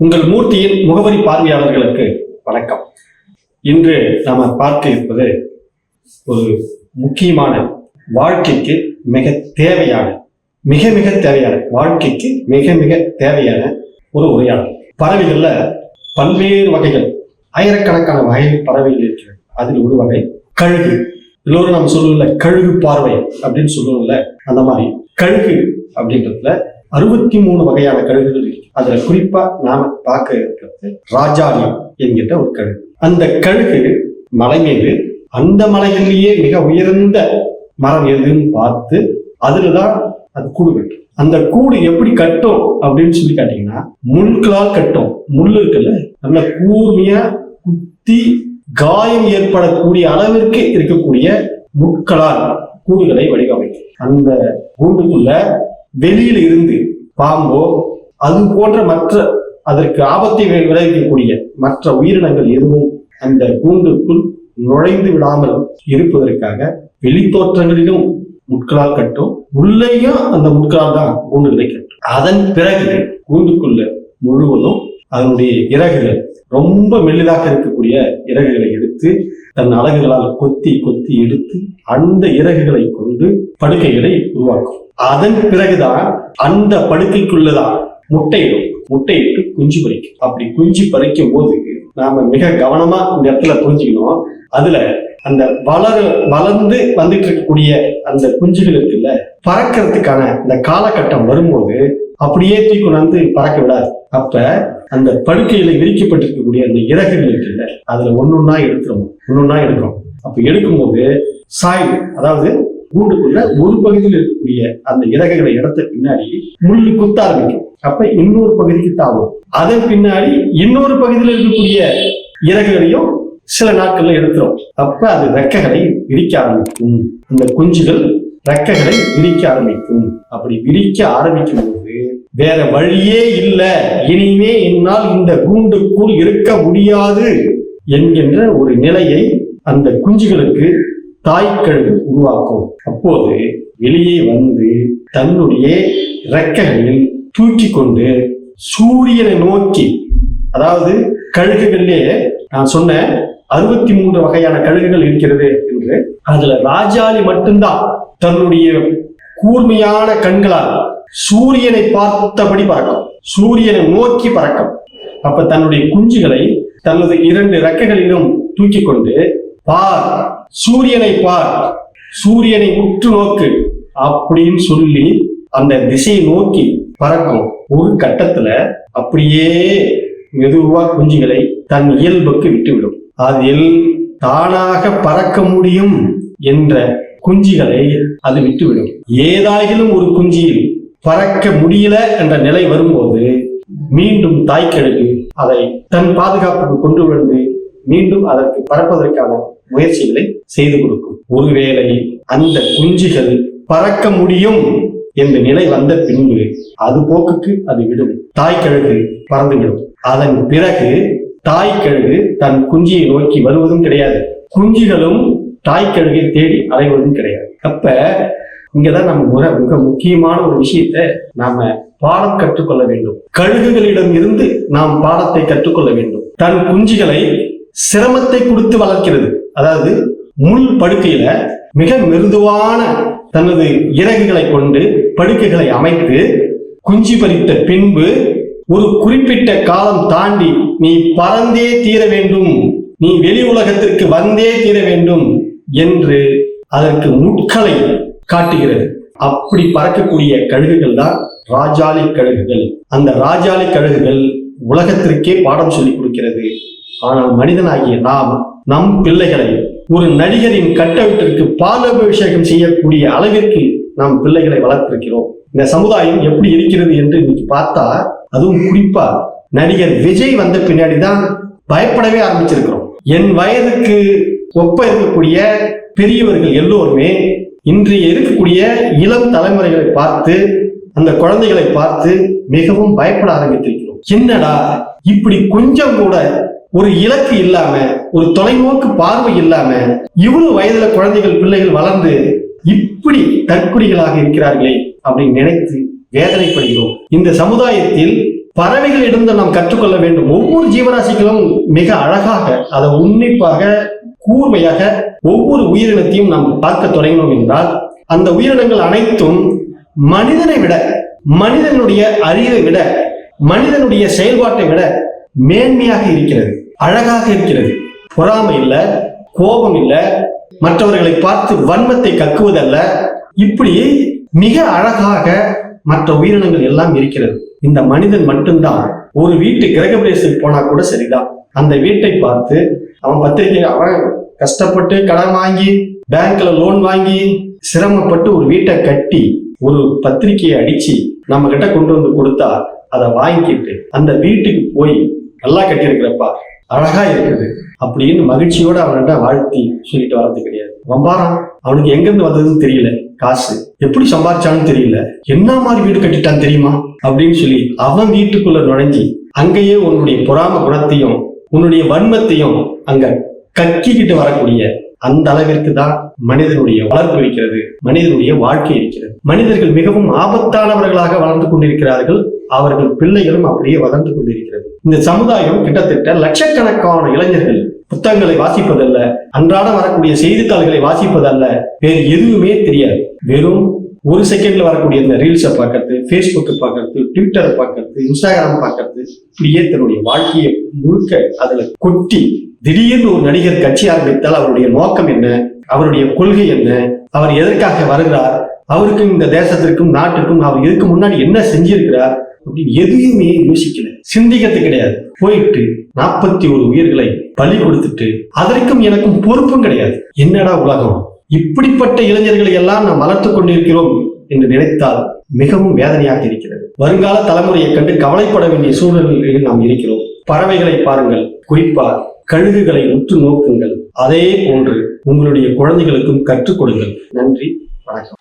உங்கள் மூர்த்தியின் முகவரி பார்வையாளர்களுக்கு வணக்கம். இன்று நாம் பார்க்க இருப்பது ஒரு முக்கியமான வாழ்க்கைக்கு மிக தேவையான மிக மிக தேவையான வாழ்க்கைக்கு மிக மிக தேவையான ஒரு உரையாடல். பறவைகளில் பல்வேறு வகைகள் ஆயிரக்கணக்கான வகை பறவைகள் இருக்கிறது. அதில் ஒரு வகை கழுகு. எல்லோரும் நம்ம சொல்லுவோம்ல கழுகு பார்வை அப்படின்னு சொல்லுவோம்ல அந்த மாதிரி. கழுகு அப்படின்றதுல அறுபத்தி மூணு வகையான கழுகுகள் இருக்கு. அதுல குறிப்பா நாம பார்க்க இருக்கிறது ராஜாளி என்கின்ற ஒரு கழுகு. அந்த கழுகு மலை மீது அந்த மலையிலேயே மிக உயர்ந்த மரம் எதுன்னு பார்த்து அதுலதான் அது கூடு கட்டும். அந்த கூடு எப்படி கட்டும் அப்படின்னு சொல்லி காட்டீங்கன்னா முள்களால் கட்டும். முள் இருக்குல்ல? நல்ல கூர்மையா குத்தி காயம் ஏற்படக்கூடிய அளவிற்கு இருக்கக்கூடிய முட்களால் கூடுகளை வடிவமைக்கும். அந்த கூண்டுக்குள்ள வெளியில் இருந்து பாம்போ அது போன்ற மற்ற அதற்கு ஆபத்தை விளைவிக்கக்கூடிய மற்ற உயிரினங்கள் எதுவும் அந்த கூண்டுக்குள் நுழைந்து விடாமல் இருப்பதற்காக வெளித்தோற்றங்களிலும் முட்களால் கட்டும் உள்ளேயும் அந்த முட்களால் தான் கூண்டுகளை கட்டும். அதன் பிறகு கூண்டுக்குள்ள முழுவதும் அதனுடைய இறகுகள் ரொம்ப மெல்லிதாக இருக்கக்கூடிய இறகுகளை எடுத்து தன் அலகுகளால் கொத்தி கொத்தி எடுத்து அந்த இறகுகளை கொண்டு படுக்கைகளை உருவாக்கும். அதன் பிறகுதான் அந்த படுக்கைக்குள்ளதான் முட்டையிடும். முட்டையிட்டு குஞ்சு பறிக்கும். அப்படி குஞ்சு பறிக்கும் போது நாம மிக கவனமா இந்த இடத்துல புரிஞ்சுக்கணும். அதுல அந்த வளர வளர்ந்து வந்துட்டு இருக்கக்கூடிய அந்த குஞ்சுகள் இருக்குல்ல பறக்கிறதுக்கான இந்த காலகட்டம் வரும்போது அப்படியே தூக்கி கொண்டாந்து பறக்க விடாது. அப்ப அந்த படுக்கையில விரிக்கப்பட்டிருக்கக்கூடிய அந்த இறகுகள் இருக்குல்ல அதுல ஒன்னொன்னா எடுக்கிறோம் ஒன்னொன்னா எடுக்கிறோம் அப்ப எடுக்கும்போது சாய்வு அதாவது கூண்டுக்குள்ள ஒரு பகுதியில் இருக்கக்கூடிய அந்த இறகுகளை எடுத்த பின்னாடி முள்ளு குத்த ஆரம்பிக்கும் அப்ப இன்னொரு பகுதிக்கு தாவும். அதன் பின்னாடி இன்னொரு பகுதியில் இருக்கக்கூடிய இறகுகளையும் சில நாட்கள்ல எடுத்துரும். அப்ப அது ரெக்கைகளை விரிக்க ஆரம்பிக்கும். இந்த குஞ்சுகள் ரெக்கைகளை விரிக்க ஆரம்பிக்கும். அப்படி விரிக்க ஆரம்பிக்கும் போது வேற வழியே இல்லை. இனிமே என்னால் இந்த கூண்டுக்குள் இருக்க முடியாது என்கின்ற ஒரு நிலையை அந்த குஞ்சுகளுக்கு தாய்க்கழுகு உருவாக்கும். அப்போது வெளியே வந்து தன்னுடைய இறக்கைகளில் தூக்கி கொண்டு சூரியனை நோக்கி அதாவது கழுகுகளிலே நான் சொன்னேன் அறுபத்தி மூன்று வகையான கழுகுகள் இருக்கிறது என்று அதுல ராஜாளி மட்டும்தான் தன்னுடைய கூர்மையான கண்களால் சூரியனை பார்த்தபடி பறக்கும். சூரியனை நோக்கி பறக்கும். அப்ப தன்னுடைய குஞ்சுகளை தனது இரண்டு ரெக்கைகளிலும் தூக்கி கொண்டு பார் சூரியனை பார் சூரியனை உற்று நோக்கு அப்படின்னு சொல்லி அந்த திசையை நோக்கி பறக்கும் ஒரு கட்டத்துல அப்படியே மெதுவா குஞ்சுகளை தன் இயல்புக்கு விட்டுவிடும். அதில் தானாக பறக்க முடியும் என்ற குஞ்சுகளை அது விட்டுவிடும். ஏதாயிலும் ஒரு குஞ்சியில் பறக்க முடியல என்ற நிலை வரும்போது மீண்டும் தாய்க்கழுகு அதை தன் பாதுகாப்புக்கு கொண்டு வந்து மீண்டும் அதற்கு பறப்பதற்கான முயற்சிகளை செய்து கொடுக்கும். ஒருவேளை அந்த குஞ்சுகள் பறக்க முடியும் என்ற நிலை வந்த பின்பு அது போக்குக்கு அது விடும். தாய் கழுகு பறந்துவிடும். அதன் பிறகு தாய்க்கழுகு தன் குஞ்சியை நோக்கி வருவதும் கிடையாது. குஞ்சுகளும் தாய் கழுகை தேடி அலைவதும் கிடையாது. அப்ப இங்கதான் நம்ம மிக மிக முக்கியமான ஒரு விஷயத்தை நாம பாடம் கற்றுக்கொள்ள வேண்டும். கழுகுகளிடம் இருந்து நாம் பாடத்தை கற்றுக்கொள்ள வேண்டும். தன் குஞ்சுகளை சிரமத்தை கொடுத்து வளர்க்கிறது. அதாவது முள் படுக்கையில மிக மிருதுவான தனது இறகுகளை கொண்டு படுக்கைகளை அமைத்து குஞ்சு பறித்த பின்பு ஒரு குறிப்பிட்ட காலம் தாண்டி நீ பறந்தே தீர வேண்டும். நீ வெளி உலகத்திற்கு வந்தே தீர வேண்டும் என்று அதற்கு முட்களை காட்டுகிறது. அப்படி பறக்கக்கூடிய கழுகுகள் தான் ராஜாலி கழுகுகள். அந்த ராஜாலி கழுகுகள் உலகத்திற்கே பாடம் சொல்லிக் கொடுக்கிறது. ஆனால் மனிதனாகிய நாம் நம் பிள்ளைகளை ஒரு நடிகரின் கட்டவிட்டிற்கு பாலாபிஷேகம் செய்யக்கூடிய அளவிற்கு நாம் பிள்ளைகளை வளர்த்திருக்கிறோம். இந்த சமுதாயம் எப்படி இருக்கிறது என்று இன்னைக்கு பார்த்தா அதுவும் குறிப்பா நடிகர் விஜய் வந்த பின்னாடி தான் பயப்படவே ஆரம்பிச்சிருக்கிறோம். என் வயதுக்கு ஒப்ப இருக்கக்கூடிய பெரியவர்கள் எல்லோருமே இன்றைய இருக்கக்கூடிய இளம் தலைமுறைகளை பார்த்து அந்த குழந்தைகளை பார்த்து மிகவும் பயப்பட ஆரம்பித்திருக்கிறோம். என்னடா இப்படி கொஞ்சம் கூட ஒரு இலக்கு இல்லாம ஒரு தொலைநோக்கு பார்வை இல்லாம இவ்வளவு வயதுல குழந்தைகள் பிள்ளைகள் வளர்ந்து இப்படி தற்குறிகளாக இருக்கிறார்களே அப்படின்னு நினைத்து வேதனைப்படுகிறோம். இந்த சமுதாயத்தில் பறவைகளிடம் நாம் கற்றுக்கொள்ள வேண்டும். ஒவ்வொரு ஜீவராசிகளும் மிக அழகாக அதை உன்னிப்பாக கூர்மையாக ஒவ்வொரு உயிரினத்தையும் நாம் பார்க்க தொடங்கினோம் என்றால் அந்த உயிரினங்கள் அனைத்தும் மனிதனை விட மனிதனுடைய அறிவை விட மனிதனுடைய செயல்பாட்டை விட மேன்மையாக இருக்கிறது. அழகாக இருக்கிறது. பொறாமை இல்ல கோபம் இல்ல மற்றவர்களை பார்த்து வன்மத்தை கக்குவதல்ல. இப்படி மிக அழகாக மற்ற உயிரினங்கள் எல்லாம் இருக்கிறது. இந்த மனிதன் மட்டும்தான். ஒரு வீட்டு கிரகபிரேசத்துக்கு போனா கூட சரிதான். அந்த வீட்டை பார்த்து அவன் பத்திரிகை அவன் கஷ்டப்பட்டு கடன் வாங்கி பேங்க்ல லோன் வாங்கி சிரமப்பட்டு ஒரு வீட்டை கட்டி ஒரு பத்திரிக்கையை அடிச்சு நம்ம கிட்ட கொண்டு வந்து கொடுத்தா அதை வாங்கிட்டு அந்த வீட்டுக்கு போய் நல்லா கட்டியிருக்கிறப்பா. அழகா இருக்குது. அப்படின்னு மகிழ்ச்சியோட அவன்கிட்ட வாழ்த்தி சொல்லிட்டு வர்றது கிடையாது. வம்பாரான் அவனுக்கு எங்கிருந்து வந்ததுன்னு தெரியல. காசு. எப்படி சம்பாதிச்சான்னு தெரியல. என்ன மாதிரி வீடு கட்டிட்டான் தெரியுமா? அப்படின்னு சொல்லி அவன் வீட்டுக்குள்ள நுழைஞ்சி அங்கேயே உன்னுடைய பொறாம குணத்தையும் உன்னுடைய வன்மத்தையும் அங்க கக்கிக்கிட்டு வரக்கூடிய அந்த அளவிற்கு தான் மனிதனுடைய வளர்ப்பு இருக்கிறது மனிதனுடைய வாழ்க்கை இருக்கிறது. மனிதர்கள் மிகவும் ஆபத்தானவர்களாக வளர்ந்து கொண்டிருக்கிறார்கள். அவர்கள் பிள்ளைகளும் அப்படியே வளர்ந்து கொண்டிருக்கிறது. இந்த சமுதாயம் கிட்டத்தட்ட லட்சக்கணக்கான இளைஞர்கள் புத்தகங்களை வாசிப்பதல்ல அன்றாடம் வரக்கூடிய செய்தித்தாள்களை வாசிப்பதல்ல வேறு எதுவுமே தெரியாது. வெறும் ஒரு செகண்ட்ல வரக்கூடிய இந்த ரீல்ஸை பார்க்கறது ஃபேஸ்புக்கை பார்க்கறது ட்விட்டரை பார்க்கறது இன்ஸ்டாகிராம் பார்க்கறது இப்படியே தன்னுடைய வாழ்க்கையை முழுக்க அதுல கொட்டி திடீர்னு ஒரு நடிகர் கட்சி ஆரம்பித்தால் அவருடைய நோக்கம் என்ன? அவருடைய கொள்கை என்ன? அவர் எதற்காக வருகிறார்? அவருக்கும் இந்த தேசத்திற்கும் நாட்டுக்கும் அவர் இதுக்கு முன்னாடி என்ன செஞ்சிருக்கிறார்? அப்படின்னு எதையுமே யோசிக்கல. சிந்திக்கிறது கிடையாது. போயிட்டு நாற்பத்தி ஒரு உயிர்களை பலி கொடுத்துட்டு அதற்கும் எனக்கும் பொறுப்பும் கிடையாது. என்னடா உலகம்? இப்படிப்பட்ட இளைஞர்களை எல்லாம் நாம் வளர்த்து கொண்டிருக்கிறோம் என்று நினைத்தால் மிகவும் வேதனையாக இருக்கிறது. வருங்கால தலைமுறையை கண்டு கவலைப்பட வேண்டிய சூழ்நிலையில் நாம் இருக்கிறோம். பறவைகளை பாருங்கள். குறிப்பா கழுகுகளை உற்று நோக்குங்கள். அதே போன்று உங்களுடைய குழந்தைகளுக்கும் கற்றுக் கொடுங்கள். நன்றி. வணக்கம்.